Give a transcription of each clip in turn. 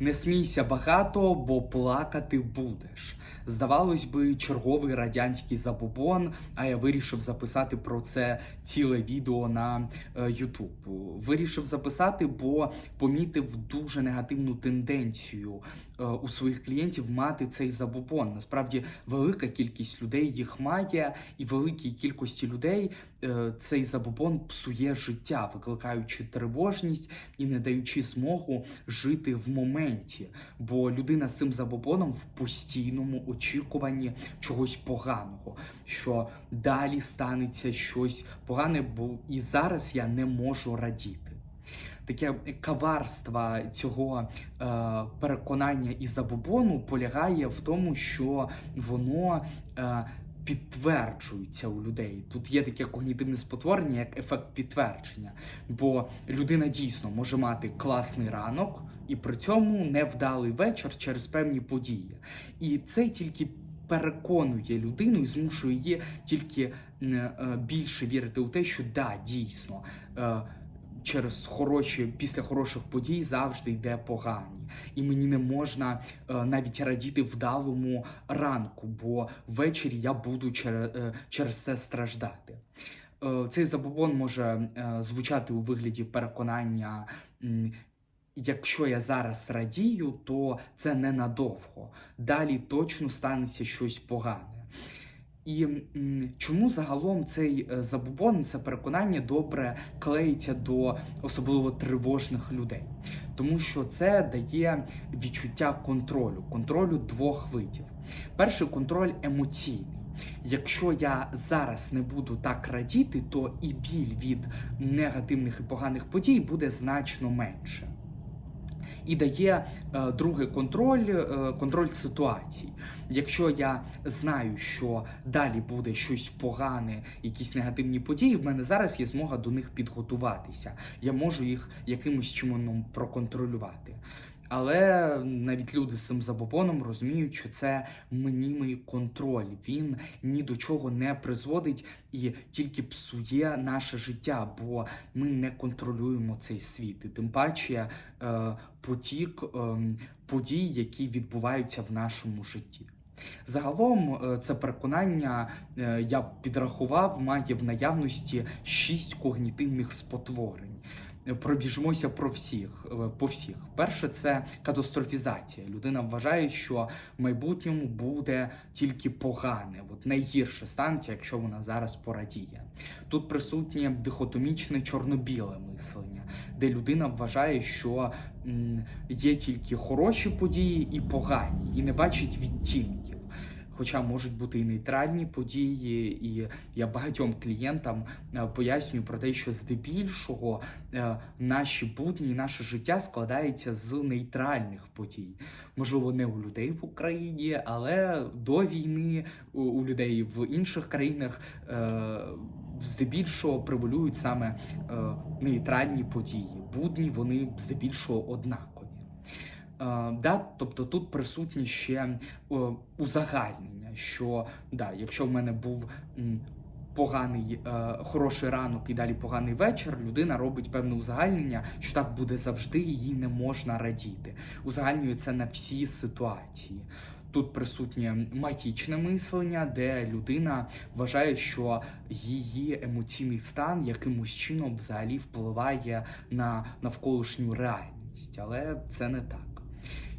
Не смійся багато, бо плакати будеш. Здавалось би, черговий радянський забобон, а я вирішив записати про це ціле відео на е, YouTube. Вирішив записати, бо помітив дуже негативну тенденцію е, у своїх клієнтів мати цей забобон. Насправді, велика кількість людей їх має, і великій кількості людей е, цей забобон псує життя, викликаючи тривожність і не даючи змогу жити в моменті. Бо людина з цим забобоном в постійному очікуванні чогось поганого, що далі станеться щось погане, бо і зараз я не можу радіти. Таке каварство цього е, переконання і забобону полягає в тому, що воно е, підтверджується у людей. Тут є таке когнітивне спотворення, як ефект підтвердження. Бо людина дійсно може мати класний ранок і при цьому невдалий вечір через певні події. І це тільки переконує людину і змушує її тільки е, е, більше вірити у те, що да, дійсно. Через хороші після хороших подій завжди йде погані, і мені не можна е, навіть радіти вдалому ранку, бо ввечері я буду через, е, через це страждати. Е, цей забобон може е, звучати у вигляді переконання. м, Якщо я зараз радію, то це ненадовго. Далі точно станеться щось погане. І чому загалом цей е, забобон, це переконання добре клеїться до особливо тривожних людей? Тому що це дає відчуття контролю, контролю двох видів. Перший контроль емоційний. Якщо я зараз не буду так радіти, то і біль від негативних і поганих подій буде значно менше. І дає е, другий контроль, е, контроль ситуації. Якщо я знаю, що далі буде щось погане, якісь негативні події, в мене зараз є змога до них підготуватися. Я можу їх якимось чином проконтролювати. Але навіть люди з цим забобоном розуміють, що це мнімий контроль. Він ні до чого не призводить і тільки псує наше життя, бо ми не контролюємо цей світ. І тим паче е, потік е, подій, які відбуваються в нашому житті. Загалом, е, це переконання е, я підрахував, має в наявності шість когнітивних спотворень. Пробіжмося про всіх е, по всіх. Перше це катастрофізація. Людина вважає, що в майбутньому буде тільки погане, от найгірше станеться, якщо вона зараз порадіє. Тут присутнє дихотомічне чорно-біле мислення, де людина вважає, що є тільки хороші події і погані, і не бачить відтінків. Хоча можуть бути і нейтральні події, і я багатьом клієнтам е, пояснюю про те, що здебільшого е, наші будні наше життя складається з нейтральних подій. Можливо, не у людей в Україні, але до війни у, людей в інших країнах е, здебільшого превалюють саме е, нейтральні події. Будні вони здебільшого однакові. Е, да, тобто тут присутні ще е, узагальнення, що да, якщо в мене був поганий, е, хороший ранок і далі поганий вечір, людина робить певне узагальнення, що так буде завжди, їй не можна радіти. Узагальнює це на всі ситуації. Тут присутнє магічне мислення, де людина вважає, що її емоційний стан якимось чином взагалі впливає на навколишню реальність, але це не так.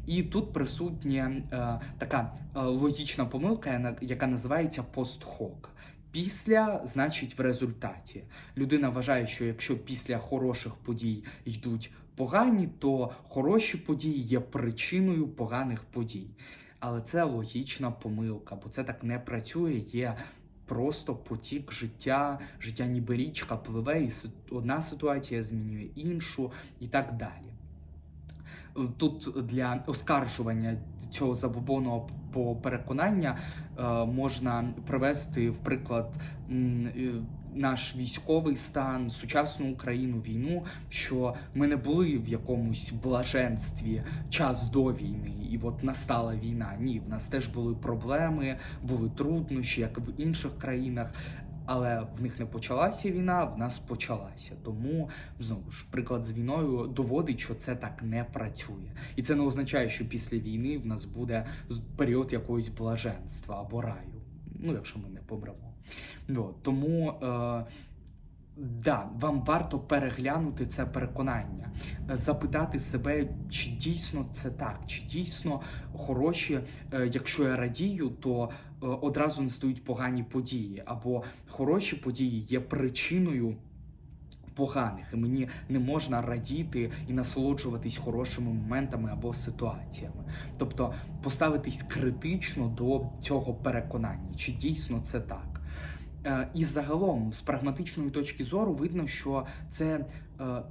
І тут присутня е, така е, логічна помилка, яка називається постхок. Після значить в результаті. Людина вважає, що якщо після хороших подій йдуть погані, то хороші події є причиною поганих подій. Але це логічна помилка, бо це так не працює. Є просто потік життя, життя ніби річка пливе, і одна ситуація змінює іншу, і так далі. Тут для оскаржування цього забобонного по переконання е, можна привести в приклад наш військовий стан, сучасну Україну, війну, що ми не були в якомусь блаженстві час до війни, і от настала війна. Ні, в нас теж були проблеми, були труднощі, як і в інших країнах. Але в них не почалася війна, в нас почалася. Тому знову ж приклад з війною доводить, що це так не працює, і це не означає, що після війни в нас буде період якогось блаженства або раю. Ну, якщо ми не помремо. Ну, тому. Е, Да, вам варто переглянути це переконання, е, запитати себе, чи дійсно це так, чи дійсно хороші, е, якщо я радію, то е, одразу настають погані події, або хороші події є причиною. Поганих, і мені не можна радіти і насолоджуватись хорошими моментами або ситуаціями. Тобто поставитись критично до цього переконання, чи дійсно це так. Е, І загалом, з прагматичної точки зору, видно, що це е,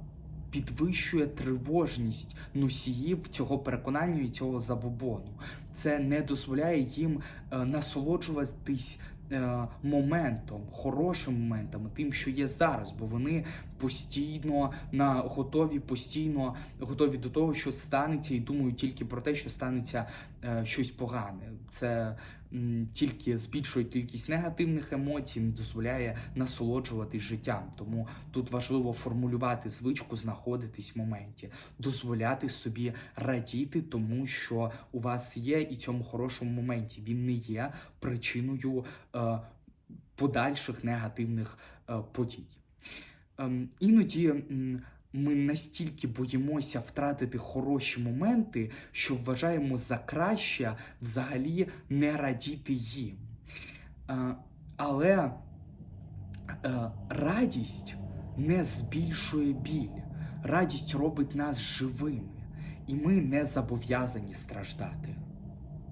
підвищує тривожність носіїв цього переконання і цього забобону. Це не дозволяє їм е, насолоджуватись моментом, хорошим моментом, тим, що є зараз, бо вони постійно на готові, постійно готові до того, що станеться, і думають тільки про те, що станеться е, щось погане. Це тільки збільшує кількість негативних емоцій, не дозволяє насолоджуватись життям. Тому тут важливо формулювати звичку, знаходитись в моменті, дозволяти собі радіти, тому що у вас є і цьому хорошому моменті. Він не є причиною е, подальших негативних е, подій. Ем, іноді ми настільки боїмося втратити хороші моменти, що вважаємо за краще взагалі не радіти їм. Е, але е, радість не збільшує біль. Радість робить нас живими, і ми не зобов'язані страждати.